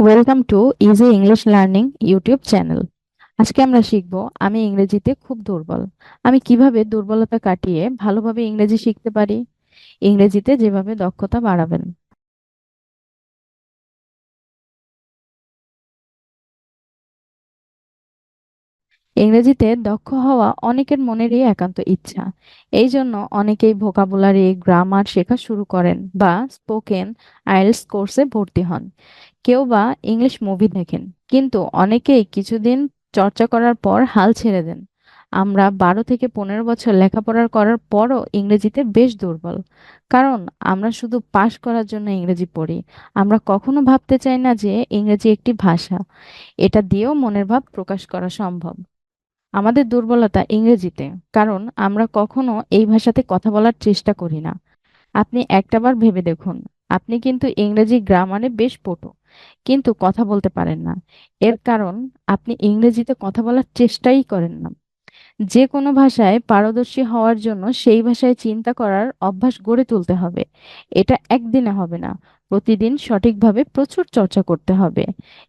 Welcome to easy English learning YouTube channel আজকে আমরা শিখব, আমি ইংরেজিতে খুব দুর্বল। আমি কীভাবে দুর্বলতা কাটিয়ে ভালোভাবে ইংরেজি শিখতে পারি? ইংরেজিতে যেভাবে দক্ষতা বাড়াবেন। ইংরেজিতে দক্ষ হওয়া অনেকের মনেরই একান্ত ইচ্ছা। এই জন্য অনেকেই ভোকাবুলারি গ্রামার শেখা শুরু করেন বা স্পোকেন আইএলটিএস কোর্সে ভর্তি হন। কেউ বা ইংলিশ মুভি দেখেন, কিন্তু অনেকেই কিছুদিন চর্চা করার পর হাল ছেড়ে দেন। আমরা বারো থেকে পনেরো বছর লেখাপড়া করার পরও ইংরেজিতে বেশ দুর্বল। কারণ আমরা শুধু পাশ করার জন্য ইংরেজি পড়ি। আমরা কখনো ভাবতে চাই না যে ইংরেজি একটি ভাষা। এটা দিয়েও মনের ভাব প্রকাশ করা সম্ভব। আমাদের দুর্বলতা ইংরেজিতে, কারণ আমরা কখনো এই ভাষাতে কথা বলার চেষ্টা করি না। আপনি একটাবার ভেবে দেখুন, আপনি কিন্তু ইংরেজি গ্রামারে বেশ পটু। কিন্তু কথা বলতে পারেন না। এর কারণ, আপনি ইংরেজিতে কথা বলার চেষ্টাই করেন না। যে কোনো ভাষায় পারদর্শী হওয়ার জন্য সেই ভাষায় চিন্তা করার অভ্যাস গড়ে তুলতে হবে। এটা একদিনে হবে না, প্রতিদিন সঠিকভাবে প্রচুর চর্চা করতে হবে।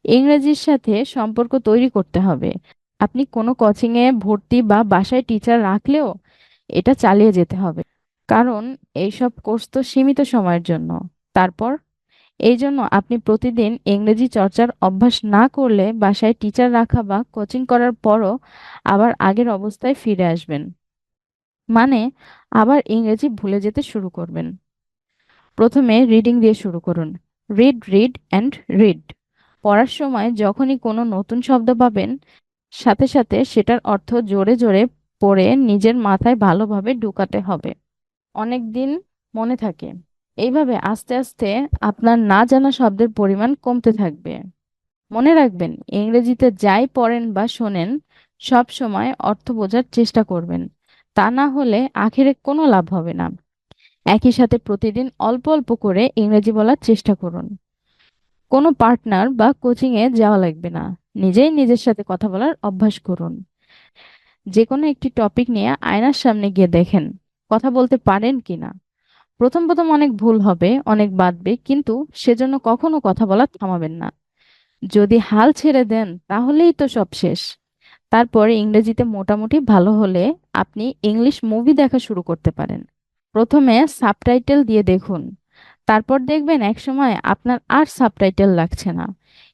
ইংরেজির সাথে সম্পর্ক তৈরি করতে হবে। আপনি কোনো কোচিংয়ে ভর্তি বা বাসায় টিচার রাখলেও এটা চালিয়ে যেতে হবে। কারণ, এইসব কোর্স তো সীমিত সময়ের জন্য। তারপর এই জন্য আপনি প্রতিদিন ইংরেজি চর্চার অভ্যাস না করলে বাসায় টিচার রাখা বা কোচিং করার পরও আবার আগের অবস্থায় ফিরে আসবেন। মানে আবার ইংরেজি ভুলে যেতে শুরু করবেন। প্রথমে রিডিং দিয়ে শুরু করুন। রিড রিড অ্যান্ড রিড পড়ার সময় যখনই কোনো নতুন শব্দ পাবেন, সাথে সাথে সেটার অর্থ জোরে জোরে পড়ে নিজের মাথায় ভালোভাবে ঢুকাতে হবে। অনেক দিন মনে থাকে এইভাবে আস্তে আস্তে আপনার না জানা শব্দের পরিমাণ কমতে থাকবে। মনে রাখবেন, ইংরেজিতে যাই পড়েন বা শোনেন, সব সময় অর্থ বোঝার চেষ্টা করবেন। তা না হলে আখেরে কোনো লাভ হবে না। একই সাথে প্রতিদিন অল্প অল্প করে ইংরেজি বলার চেষ্টা করুন। কোনো পার্টনার বা কোচিংয়ে যাওয়া লাগবে না। নিজেই নিজের সাথে কথা বলার অভ্যাস করুন। যে কোনো একটি টপিক নিয়ে আয়নার সামনে গিয়ে দেখেন, কথা বলতে পারেন কিনা। প্রথম প্রথম অনেক ভুল হবে, অনেক বাদবে, কিন্তু সেজন্য কখনো কথা বলা থামাবেন না। যদি হাল ছেড়ে দেন, তাহলেই তো সব শেষ। তারপরে ইংরেজিতে মোটামুটি ভালো হলে আপনি ইংলিশ মুভি দেখা শুরু করতে পারেন। প্রথমে সাবটাইটেল দিয়ে দেখুন। তারপর দেখবেন একসময় আপনার আর সাবটাইটেল লাগছে না।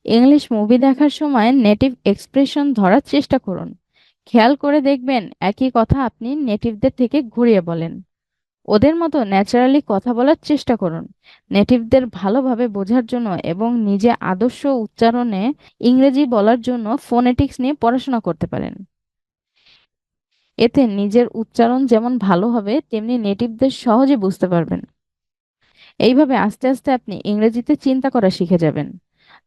ইংলিশ মুভি দেখার সময় নেটিভ এক্সপ্রেশন ধরার চেষ্টা করুন। খেয়াল করে দেখবেন একই কথা আপনি নেটিভদের থেকে ঘুরিয়ে বলেন। ওদের মতো ন্যাচারালি কথা বলার চেষ্টা করুন। নেটিভদের ভালোভাবে বোঝার জন্য এবং নিজে আদর্শ উচ্চারণে ইংরেজি বলার জন্য ফোনেটিক্স নিয়ে পড়াশোনা করতে পারেন। এতে নিজের উচ্চারণ যেমন ভালো হবে, তেমনি নেটিভদের সহজে বুঝতে পারবেন। এইভাবে আস্তে আস্তে আপনি ইংরেজিতে চিন্তা করা শিখে যাবেন।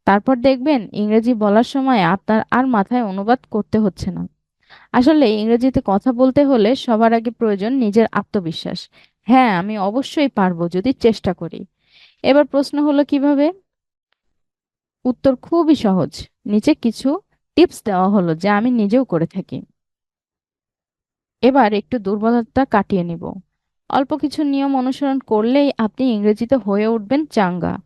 তারপর দেখবেন ইংরেজি বলার সময় আপনার আর মাথায় অনুবাদ করতে হচ্ছে না। আসলে ইংরেজিতে কথা বলতে হলে সবার আগে প্রয়োজন নিজের আত্মবিশ্বাস। হ্যাঁ আমি অবশ্যই পারব যদি চেষ্টা করি। এবার প্রশ্ন হলো কীভাবে? উত্তর খুবই সহজ। নিচে কিছু টিপস দেওয়া হলো যা আমি নিজেও করে থাকি। এবার একটু দুর্বলতা কাটিয়ে নিব। অল্প কিছু নিয়ম অনুসরণ করলেই আপনি ইংরেজিতে হয়ে উঠবেন চাঙ্গা।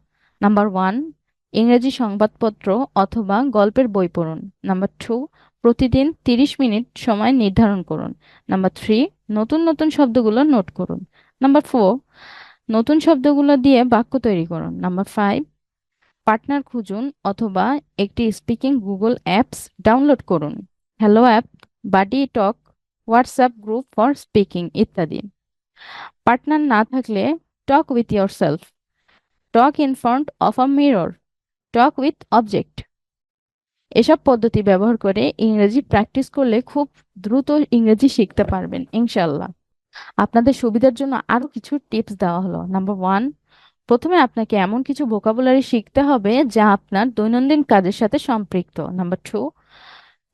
নাম্বার ওয়ান, ইংরেজি সংবাদপত্র অথবা গল্পের বই পড়ুন। নাম্বার টু, প্রতিদিন তিরিশ মিনিট সময় নির্ধারণ করুন। নাম্বার থ্রি, নতুন নতুন শব্দগুলো নোট করুন। নাম্বার ফোর নতুন শব্দগুলো দিয়ে বাক্য তৈরি করুন। নাম্বার ফাইভ পার্টনার খুঁজুন অথবা একটি স্পিকিং গুগল অ্যাপস ডাউনলোড করুন। Hello app buddy talk WhatsApp group for speaking ইত্যাদি। পার্টনার না থাকলে talk with yourself talk in front of a mirror talk with object এসব পদ্ধতি ব্যবহার করে ইংরেজি প্র্যাকটিস করলে খুব দ্রুত ইংরেজি শিখতে পারবেন ইনশাল্লাহ আপনাদের সুবিধার জন্য আরও কিছু টিপস দেওয়া হলো। নাম্বার ওয়ান প্রথমে আপনাকে এমন কিছু ভোকাবুলারি শিখতে হবে যা আপনার দৈনন্দিন কাজের সাথে সম্পৃক্ত। নাম্বার টু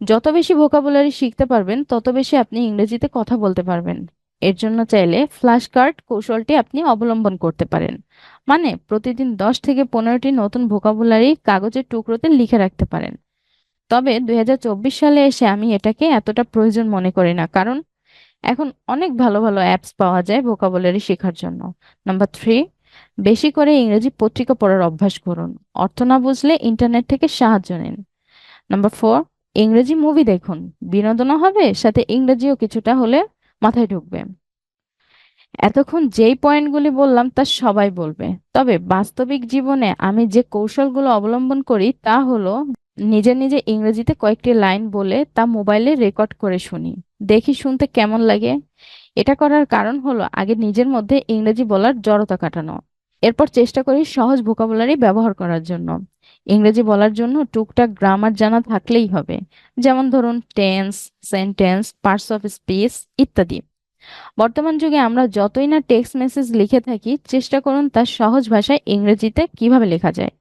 যত বেশি ভোকাবুলারি শিখতে পারবেন, তত বেশি আপনি ইংরেজিতে কথা বলতে পারবেন। এর জন্য চাইলে ফ্ল্যাশ কার্ড কৌশলটি আপনি অবলম্বন করতে পারেন। মানে প্রতিদিন দশ থেকে পনেরোটি নতুন ভোকাবুলারি কাগজের টুকরোতে লিখে রাখতে পারেন। তবে দুই হাজার চব্বিশ সালে এসে আমি এটাকে এতটা প্রয়োজন মনে করি না, কারণ এখন অনেক ভালো ভালো অ্যাপস পাওয়া যায় ভোকাবুলারি শেখার জন্য। নাম্বার থ্রি বেশি করে ইংরেজি পত্রিকা পড়ার অভ্যাস করুন। অর্থ না বুঝলে ইন্টারনেট থেকে সাহায্য নিন। নাম্বার ফোর ইংরেজি মুভি দেখুন। বিনোদনও হবে, সাথে ইংরেজিও কিছুটা হলে মাথায় ঢুকবে। এতক্ষণ যেই পয়েন্টগুলি বললাম তা সবাই বলবে। তবে বাস্তবিক জীবনে আমি যে কৌশলগুলো অবলম্বন করি তা হলো নিজে নিজে ইংরেজিতে কয়েকটি লাইন বলে তা মোবাইলে রেকর্ড করে শুনি। দেখি শুনতে কেমন লাগে? এটা করার কারণ হলো আগে নিজের মধ্যে ইংরেজি বলার জড়তা কাটানো। এরপর চেষ্টা করি সহজ ভোকাবুলারি ব্যবহার করার জন্য। ইংরেজি বলার জন্য টুকটাক গ্রামার জানা থাকলেই হবে। যেমন ধরুন tense sentence parts of speech ইত্যাদি। বর্তমান যুগে আমরা যতই না টেক্সট মেসেজ লিখে থাকি, চেষ্টা করুন তার সহজ ভাষায় ইংরেজিতে কীভাবে লেখা যায়।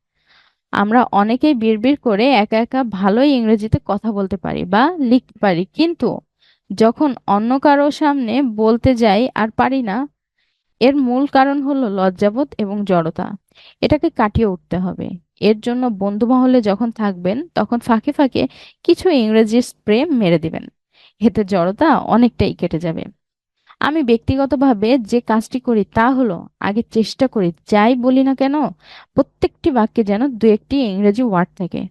আমরা অনেকেই বিড়বিড় করে একা একা ভালোই ইংরেজিতে কথা বলতে পারি বা লিখতে পারি, কিন্তু যখন অন্য কারও সামনে বলতে যাই আর পারি না, এর মূল কারণ হলো লজ্জাবোধ এবং জড়তা। এটাকে কাটিয়ে উঠতে হবে। এর জন্য বন্ধু মহলে যখন থাকবেন, তখন ফাঁকে ফাঁকে কিছু ইংরেজি স্প্রে মেরে দিবেন। এতে জড়তা অনেকটাই কেটে যাবে। আমি ব্যক্তিগতভাবে যে কাজটি করি তা হলো, আগে চেষ্টা করি যাই বলি না কেন, প্রত্যেকটি বাক্যে যেন দু একটি ইংরেজি ওয়ার্ড থাকে।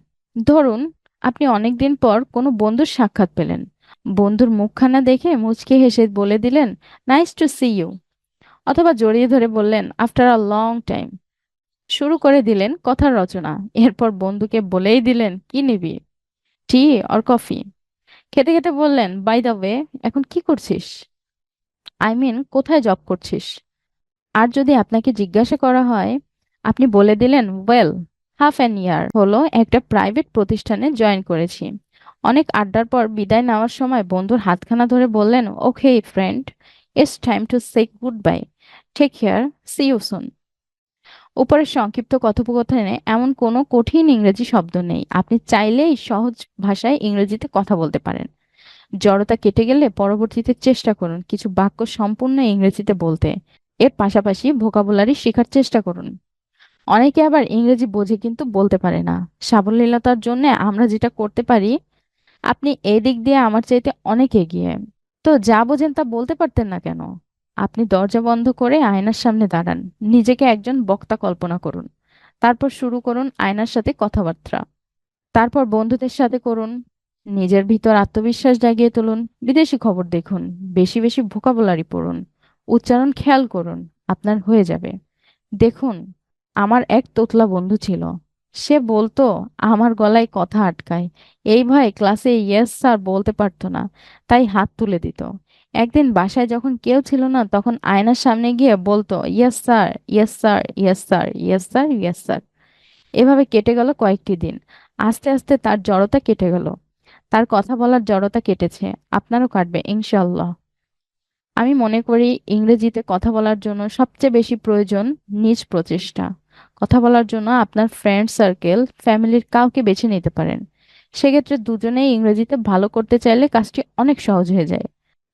ধরুন, আপনি অনেকদিন পর কোনো বন্ধুর সাক্ষাৎ পেলেন। বন্ধুর মুখখানা দেখে মুচকি হেসে বলে দিলেন নাইস টু সি ইউ অথবা জড়িয়ে ধরে বললেন আফটার আ লং টাইম শুরু করে দিলেন কথার রচনা। এরপর বন্ধুকে বলেই দিলেন, কি নিবি? টি অর কফি খেতে খেতে বললেন বাই দ্য ওয়ে এখন কি করছিস? আই মিন কোথায় জব করছিস? আর যদি আপনাকে জিজ্ঞাসা করা হয়, আপনি বলে দিলেন ওয়েল হাফ অ্যান ইয়ার হলো একটা প্রাইভেট প্রতিষ্ঠানে জয়েন করেছি। অনেক আড্ডার পর বিদায় নেওয়ার সময় বন্ধুর হাতখানা ধরে বললেন, okay friend it's time to say goodbye take care see you soon উপরের সংক্ষিপ্ত কথোপকথনে এমন কোনো কঠিন ইংরেজি শব্দ নেই। আপনি চাইলেই সহজ ভাষায় ইংরেজিতে কথা বলতে পারেন। জড়তা কেটে গেলে পরবর্তীতে চেষ্টা করুন কিছু বাক্য সম্পূর্ণ ইংরেজিতে বলতে। এর পাশাপাশি ভোকাবুলারি শেখার চেষ্টা করুন। অনেকে আবার ইংরেজি বোঝে কিন্তু বলতে পারে না। সাবলীলতার জন্য আমরা যেটা করতে পারি আপনি এই দিক দিয়ে আমার চাইতে অনেক এগিয়ে। তো যা বোঝেন তা বলতে পারতেন না কেন? আপনি দরজা বন্ধ করে আয়নার সামনে দাঁড়ান। নিজেকে একজন বক্তা কল্পনা করুন। তারপর শুরু করুন আয়নার সাথে কথাবার্তা। তারপর বন্ধুদের সাথে করুন। নিজের ভিতর আত্মবিশ্বাস জাগিয়ে তুলুন। বিদেশি খবর দেখুন। বেশি বেশি ভোকাবুলারি পড়ুন। উচ্চারণ খেয়াল করুন। আপনার হয়ে যাবে। দেখুন, আমার এক তোতলা বন্ধু ছিল। সে বলতো, আমার গলায় কথা আটকায়। এই ভাই ক্লাসে ইয়েস স্যার বলতে পারতো না, তাই হাত তুলে দিত। একদিন বাসায় যখন কেউ ছিল না, তখন আয়নার সামনে গিয়ে বলতো, yes sir yes sir yes sir yes sir yes sir. এভাবে কেটে গেল কয়েকটি দিন। আস্তে আস্তে তার জড়তা কেটে গেল। তার কথা বলার জড়তা কেটেছে। আপনারও কাটবে ইনশাল্লাহ আমি মনে করি ইংরেজিতে কথা বলার জন্য সবচেয়ে বেশি প্রয়োজন নিজ প্রচেষ্টা। কথা বলার জন্য আপনার ফ্রেন্ড সার্কেল ফ্যামিলির কাউকে বেছে নিতে পারেন। সেক্ষেত্রে দুজনেই ইংরেজিতে ভালো করতে চাইলে কাজটি অনেক সহজ হয়ে যায়।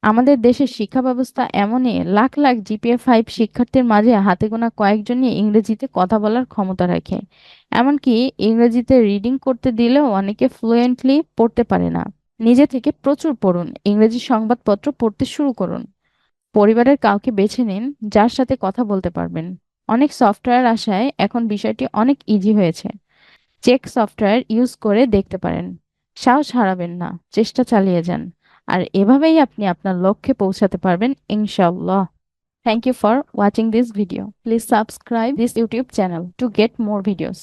আমাদের দেশের শিক্ষা ব্যবস্থা এমনই, লাখ লাখ জিপিএ ফাইভ শিক্ষার্থীর মাঝে হাতে গোনা কয়েকজনই ইংরেজিতে কথা বলার ক্ষমতা রাখে। এমনকি ইংরেজিতে রিডিং করতে দিলেও অনেকে ফ্লুয়েন্টলি পড়তে পারে না। নিজে থেকে প্রচুর পড়ুন, ইংরেজি সংবাদপত্র পড়তে শুরু করুন। পরিবারের কাউকে বেছে নিন, যার সাথে কথা বলতে পারবেন। অনেক সফটওয়্যার আসায় এখন বিষয়টি অনেক ইজি হয়েছে। চেক সফটওয়্যার ইউজ করে দেখতে পারেন। সাহস হারাবেন না, চেষ্টা চালিয়ে যান। আর এভাবেই আপনি আপনার লক্ষ্যে পৌঁছাতে পারবেন ইনশাল্লাহ thank you for watching this video please subscribe this YouTube channel to get more videos